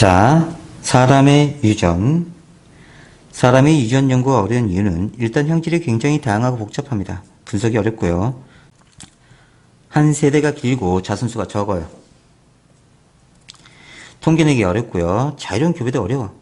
자, 사람의 유전. 사람의 유전 연구가 어려운 이유는 일단 형질이 굉장히 다양하고 복잡합니다. 분석이 어렵고요. 한 세대가 길고 자손수가 적어요. 통계내기 어렵고요. 자유로운 교배도 어려워.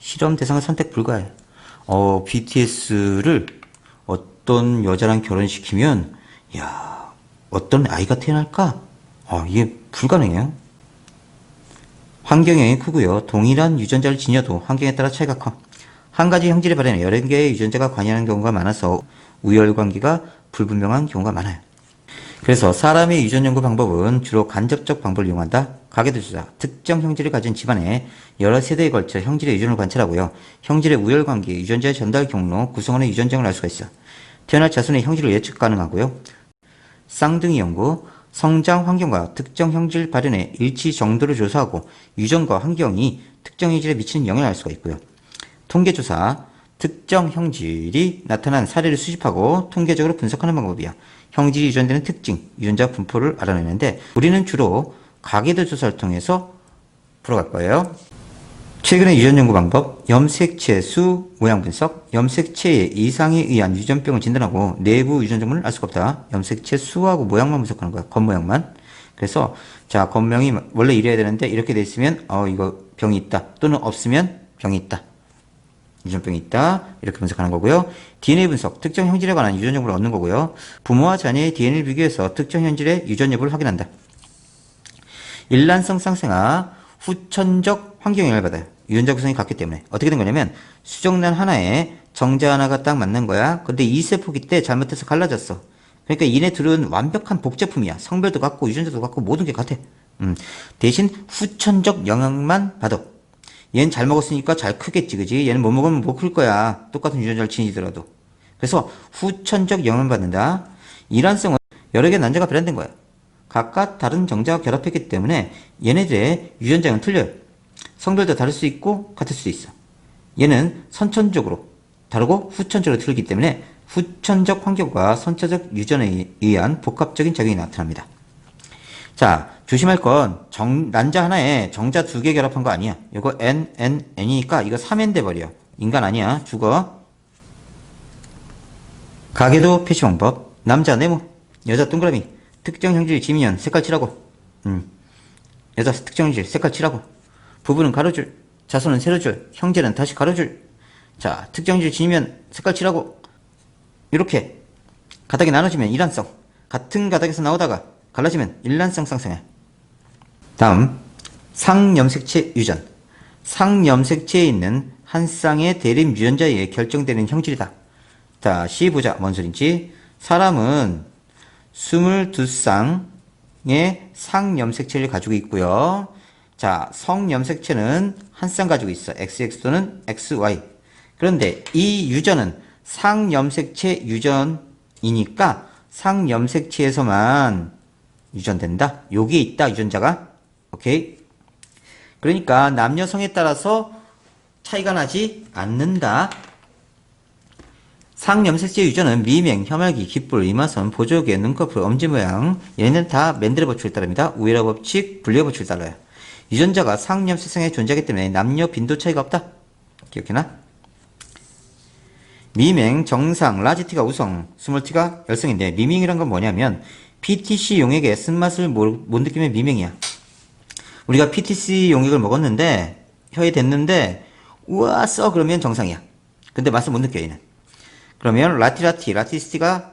실험 대상은 선택 불가해. 어, BTS를 어떤 여자랑 결혼시키면, 야, 어떤 아이가 태어날까? 아, 이게 불가능해요. 환경 영향이 크고요. 동일한 유전자를 지녀도 환경에 따라 차이가 커. 한 가지 형질의 발현에 여러 개의 유전자가 관여하는 경우가 많아서 우열관계가 불분명한 경우가 많아요. 그래서 사람의 유전 연구 방법은 주로 간접적 방법을 이용한다. 가계도 조사, 특정 형질을 가진 집안에 여러 세대에 걸쳐 형질의 유전을 관찰하고요. 형질의 우열관계, 유전자의 전달 경로, 구성원의 유전장을 알 수가 있어. 태어날 자손의 형질을 예측 가능하고요. 쌍둥이 연구, 성장 환경과 특정 형질 발현의 일치 정도를 조사하고 유전과 환경이 특정 형질에 미치는 영향을 알 수가 있고요. 통계조사, 특정 형질이 나타난 사례를 수집하고 통계적으로 분석하는 방법이야. 형질이 유전되는 특징, 유전자 분포를 알아내는데 우리는 주로 가계도 조사를 통해서 풀어갈 거예요. 최근의 유전 연구 방법, 염색체 수 모양 분석, 염색체의 이상에 의한 유전병을 진단하고 내부 유전 정보를 알 수가 없다. 염색체 수하고 모양만 분석하는 거야. 겉모양만. 그래서 자 겉모양이 원래 이래야 되는데 이렇게 돼 있으면 어 이거 병이 있다. 또는 없으면 병이 있다. 유전병이 있다. 이렇게 분석하는 거고요. DNA 분석, 특정 형질에 관한 유전 정보를 얻는 거고요. 부모와 자녀의 DNA를 비교해서 특정 형질의 유전 여부를 확인한다. 일란성 쌍생아 후천적 환경 영향을 받아요. 유전자 구성이 같기 때문에 어떻게 된 거냐면 수정란 하나에 정자 하나가 딱 맞는 거야. 근데 이세포기 때 잘못해서 갈라졌어. 그러니까 이네 둘은 완벽한 복제품이야. 성별도 같고 유전자도 같고 모든 게 같아. 음, 대신 후천적 영향만 받아. 얘는 잘 먹었으니까 잘 크겠지, 그지? 얘는 못 먹으면 못 클 거야. 똑같은 유전자를 지니더라도. 그래서 후천적 영향을 받는다. 이란성은 여러 개의 난자가 발현된 거야. 각각 다른 정자와 결합했기 때문에 얘네들의 유전자는 틀려요. 성별도 다를 수 있고 같을 수 있어. 얘는 선천적으로 다르고 후천적으로 틀리기 때문에 후천적 환경과 선천적 유전에 의한 복합적인 작용이 나타납니다. 자, 조심할 건 정, 난자 하나에 정자 두 개 결합한 거 아니야. 이거 N, N, N이니까 이거 3N 돼버려. 인간 아니야. 죽어. 가계도 표시 방법. 남자 네모, 여자 동그라미, 특정 형질 지면 색깔 칠하고. 음. 여자 특정 형질 색깔 칠하고. 부부는 가로줄, 자손은 세로줄, 형제는 다시 가로줄. 자, 특정 형질 지면 색깔 칠하고. 이렇게 가닥이 나눠지면 일란성. 같은 가닥에서 나오다가 갈라지면 일란성 쌍성해. 다음 상염색체 유전. 상염색체에 있는 한 쌍의 대립 유전자에 의해 결정되는 형질이다. 다시 보자. 뭔 소린지. 사람은 22쌍의 상염색체를 가지고 있고요. 자, 성염색체는 한 쌍 가지고 있어. XX 또는 XY. 그런데 이 유전은 상염색체 유전이니까 상염색체에서만 유전된다. 여기에 있다, 유전자가. 오케이. 그러니까 남녀성에 따라서 차이가 나지 않는다. 상염색체 유전은 미명, 혐알기, 귓불, 이마선, 보조개, 눈꺼풀, 엄지 모양 얘는 다 맨델의 법칙을 따릅니다. 우에라 법칙, 분리의 법칙을 따라요. 유전자가 상염색성에 존재하기 때문에 남녀 빈도 차이가 없다. 기억해나? 미명, 정상, 라지티가 우성, 스몰티가 열성인데 미명이란 건 뭐냐면 PTC 용액의 쓴맛을 못 느끼면 미명이야. 우리가 PTC 용액을 먹었는데 혀에 댔는데 우와 써 그러면 정상이야. 근데 맛을 못 느껴 얘는. 그러면 라티라티, 라티스티가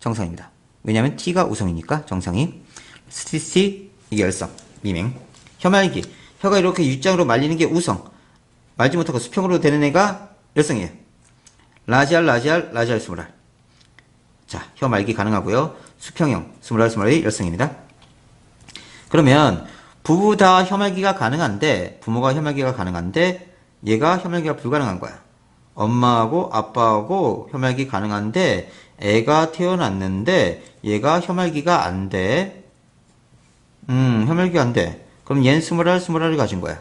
정상입니다. 왜냐하면 T가 우성이니까 정상이. 스티스티 이게 열성, 미명. 혀말기, 혀가 이렇게 U장으로 말리는 게 우성. 말지 못하고 수평으로 되는 애가 열성이에요. 라지알, 라지알, 라지알 스물알. 자, 혀 말기 가능하고요. 수평형, 스물알, 스물알이 열성입니다. 그러면 부부 다 혀말기가 가능한데 부모가 혀말기가 가능한데 얘가 혀말기가 불가능한 거야. 엄마하고 아빠하고 혀말기 가능한데 애가 태어났는데 얘가 혀말기가 안 돼. 음, 혀말기가 안 돼. 그럼 얘는 스물알, 스물알을 가진 거야.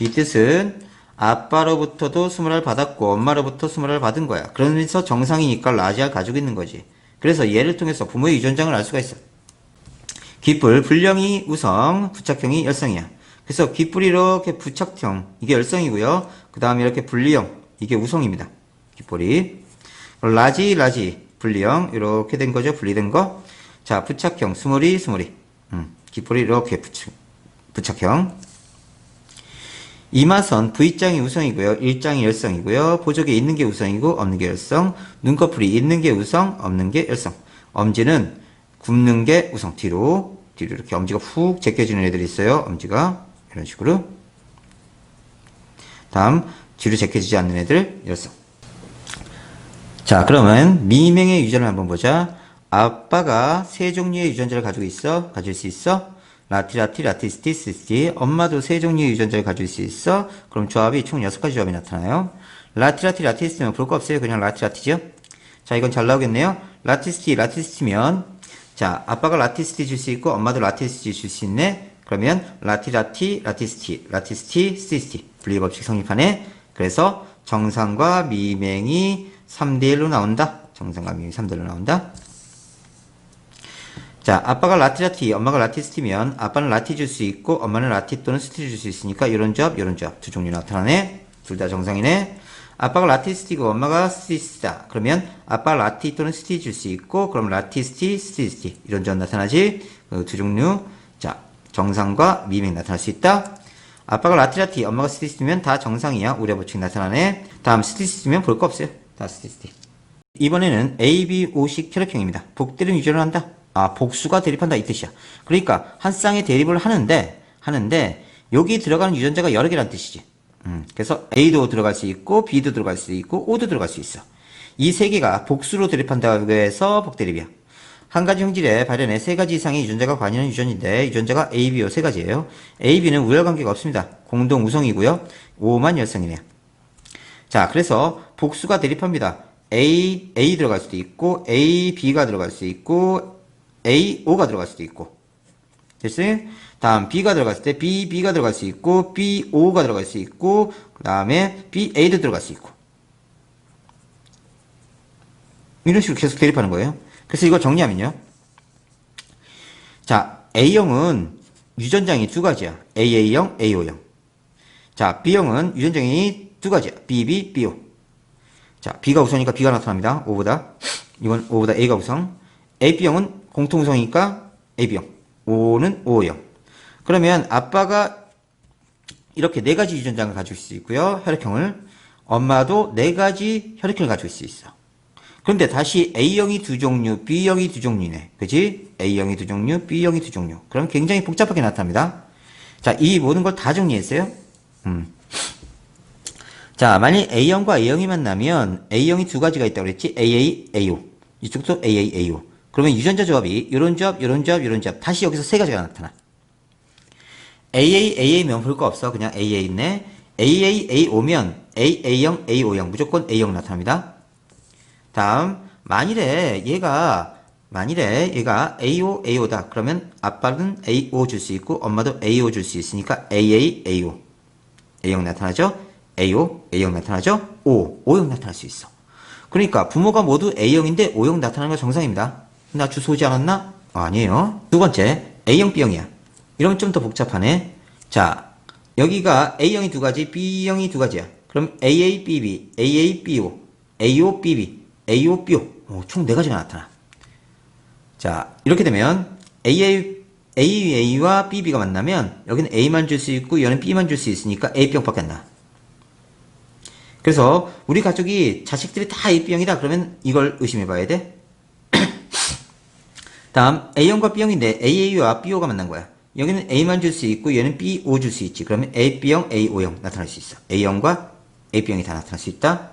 이 뜻은 아빠로부터도 스물알 받았고 엄마로부터 스물알 받은 거야. 그러면서 정상이니까 라지알 가지고 있는 거지. 그래서 얘를 통해서 부모의 유전장을 알 수가 있어. 귓불, 불령이 우성, 부착형이 열성이야. 그래서 귓불이 이렇게 부착형, 이게 열성이고요. 그 다음에 이렇게 분리형, 이게 우성입니다. 귓불이. 라지, 라지, 분리형, 이렇게 된 거죠. 분리된 거. 자, 부착형, 스몰이, 스몰이. 음, 귓불이 이렇게 부착, 부착형. 이마선 V장이 우성이고요. 일장이 열성이고요. 보조개 있는 게 우성이고 없는 게 열성. 눈꺼풀이 있는 게 우성, 없는 게 열성. 엄지는 굽는 게 우성. 뒤로 뒤로 이렇게 엄지가 훅 제껴지는 애들이 있어요. 엄지가 이런 식으로. 다음 뒤로 제껴지지 않는 애들 열성. 자, 그러면 미명의 유전을 한번 보자. 아빠가 세 종류의 유전자를 가지고 있어? 가질 수 있어? 라티, 라티, 라티스티, 시스티. 엄마도 세 종류의 유전자를 가질 수 있어? 그럼 조합이 총 여섯 가지 조합이 나타나요. 라티, 라티, 라티스티면 볼 거 없어요. 그냥 라티, 라티죠? 자, 이건 잘 나오겠네요. 라티스티, 라티스티면, 자, 아빠가 라티스티 줄 수 있고, 엄마도 라티스티 줄 수 있네? 그러면, 라티, 라티, 라티스티, 라티스티, 시스티. 분리법칙 성립하네? 그래서, 정상과 미맹이 3대1로 나온다. 정상과 미맹이 3대1로 나온다. 자, 아빠가 라티 라티, 엄마가 라티 스티면 아빠는 라티 줄 수 있고 엄마는 라티 또는 스티 줄 수 있으니까 이런 조합, 이런 조합 두 종류 나타나네. 둘 다 정상이네. 아빠가 라티 스티고 엄마가 스티스다. 그러면 아빠 라티 또는 스티 줄 수 있고 그럼 라티 스티, 스티 스티 이런 조합 나타나지. 그 두 종류. 자, 정상과 미명 나타날 수 있다. 아빠가 라티 라티, 엄마가 스티 스티면 다 정상이야. 우려 법칙 나타나네. 다음 스티 스티면 볼 거 없어요. 다 스티 스티. 이번에는 A, B, O식 혈액형입니다. 복대름 유전을 한다. 아, 복수가 대립한다 이 뜻이야. 그러니까 한 쌍의 대립을 하는데 하는데 여기 들어가는 유전자가 여러 개란 뜻이지. 음, 그래서 A도 들어갈 수 있고 B도 들어갈 수 있고 O도 들어갈 수 있어. 이 세 개가 복수로 대립한다고 해서 복대립이야. 한 가지 형질의 발현에 세 가지 이상의 유전자가 관여하는 유전인데 유전자가 A, B, O 세 가지예요. A, B는 우열 관계가 없습니다. 공동 우성이고요. O만 열성이네요. 자, 그래서 복수가 대립합니다. A, A 들어갈 수도 있고, A, B가 들어갈 수 있고, A, O가 들어갈 수도 있고. 됐어요? 다음, B가 들어갔을 때, B, B가 들어갈 수 있고, B, O가 들어갈 수 있고, 그 다음에 B, A도 들어갈 수 있고. 이런 식으로 계속 대립하는 거예요. 그래서 이거 정리하면요. 자, A형은 유전장이 두 가지야. AA형, AO형. 자, B형은 유전장이 두 가지야. BB, BO. 자, B가 우선이니까 B가 나타납니다. O보다. 이건 O보다 A가 우선. AB형은 공통 우성이니까 AB형. O는 O형. 그러면 아빠가 이렇게 네 가지 유전장을 가질 수 있고요. 혈액형을. 엄마도 네 가지 혈액형을 있을 수 있어. 그런데 다시 A형이 두 종류, B형이 두 종류네. 그지? A형이 두 종류, B형이 두 종류. 그럼 굉장히 복잡하게 나타납니다. 자, 이 모든 걸 다 정리했어요. 음. 자, 만약 A형과 A형이 만나면 A형이 두 가지가 있다고 그랬지? AA, AO. 이쪽도 AA, AO. 그러면 유전자 조합이 이런 조합, 이런 조합, 이런 조합. 다시 여기서 세 가지가 나타나. AA, AA면 볼 거 없어. 그냥 AA 있네. AA, AO면 AA형, AO형. 무조건 A형 나타납니다. 다음, 만일에 얘가, 만일에 얘가 AO, AO다. 그러면 아빠는 AO 줄수 있고 엄마도 AO 줄수 있으니까 AA, AO. A형 나타나죠? AO, A형 나타나죠? O, O형 나타날 수 있어. 그러니까 부모가 모두 A형인데 O형 나타나는 건 정상입니다. 나 주소 오지 않았나? 아, 아니에요. 두 번째, A형, B형이야. 이러면 좀 더 복잡하네. 자, 여기가 A형이 두 가지, B형이 두 가지야. 그럼 AA, BB, AA, BO, AO, BB, AO, BO. 오, 총 네 가지가 나타나. 자, 이렇게 되면 AA, AA와 BB가 만나면 여기는 A만 줄 수 있고 얘는 B만 줄 수 있으니까 A병밖에 안 나. 그래서 우리 가족이 자식들이 다 A병이다 그러면 이걸 의심해 봐야 돼. 다음 A형과 B형인데 AA와 BO가 만난 거야. 여기는 A만 줄 수 있고 얘는 BO 줄 수 있지. 그러면 AB형, AO형 나타날 수 있어. A형과 AB형이 다 나타날 수 있다.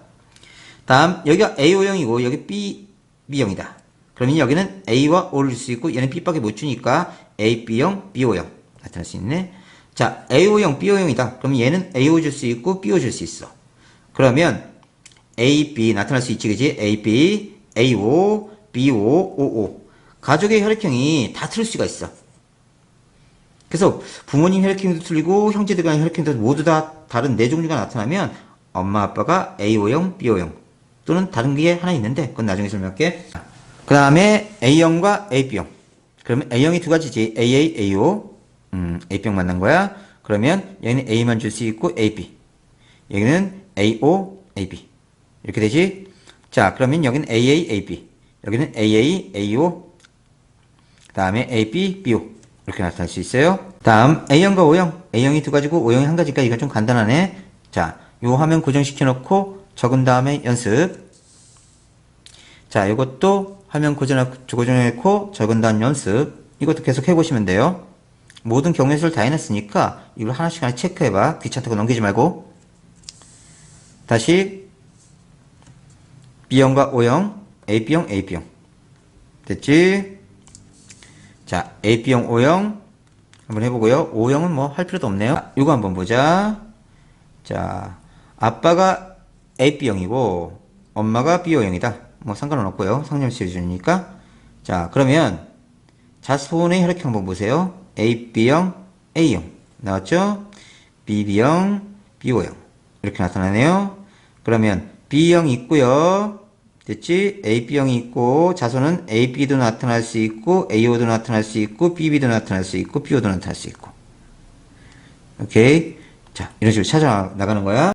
다음 여기가 AO형이고 여기 B, B형이다. 그러면 여기는 A와 O를 줄 수 있고 얘는 B밖에 못 주니까 A, B형, BO형 나타날 수 있네. 자, AO형, BO형이다. 그러면 얘는 AO 줄 수 있고 BO 줄 수 있어. 그러면 A, B 나타날 수 있지, 그지? A, B, AO, BO, OO. 가족의 혈액형이 다 틀릴 수가 있어. 그래서 부모님 혈액형도 틀리고 형제들 간의 혈액형도 모두 다 다른 네 종류가 나타나면 엄마 아빠가 A오형, B오형 또는 다른 게 하나 있는데 그건 나중에 설명할게. 그 다음에 A형과 AB형. 그러면 A형이 두 가지지. AA, AO. 음, A병 만난 거야. 그러면 여기는 A만 줄 수 있고 AB. 여기는 AO, AB. 이렇게 되지? 자, 그러면 여기는 AA, AB. 여기는 AA, AO. 그 다음에 AB, BO. 이렇게 나타날 수 있어요. 다음 A형과 O형. A형이 두 가지고 O형이 한 가지니까 이거 좀 간단하네. 자, 요 화면 고정시켜 놓고 적은 다음에 연습. 자, 이것도 화면 고정, 고정해 놓고 적은 다음 연습. 이것도 계속 해보시면 돼요. 모든 경우의 수를 다 해놨으니까 이걸 하나씩 하나 체크해봐. 귀찮다고 넘기지 말고. 다시 B형과 O형, AB형, AB형. 됐지? 자, AB형, O형 한번 해보고요. O형은 뭐 할 필요도 없네요. 자, 이거 한번 보자. 자, 아빠가 AB형이고 엄마가 B형이다. 뭐 상관은 없고요. 상념시 기준이니까. 자, 그러면 자손의 혈액형 한번 보세요. AB형, A형 나왔죠? BB형, BO형 이렇게 나타나네요. 그러면 B형 있고요. 됐지? AB형이 있고 자손은 AB도 나타날 수 있고 AO도 나타날 수 있고 BB도 나타날 수 있고 BO도 나타날 수 있고 오케이? 자 이런 식으로 찾아 나가는 거야.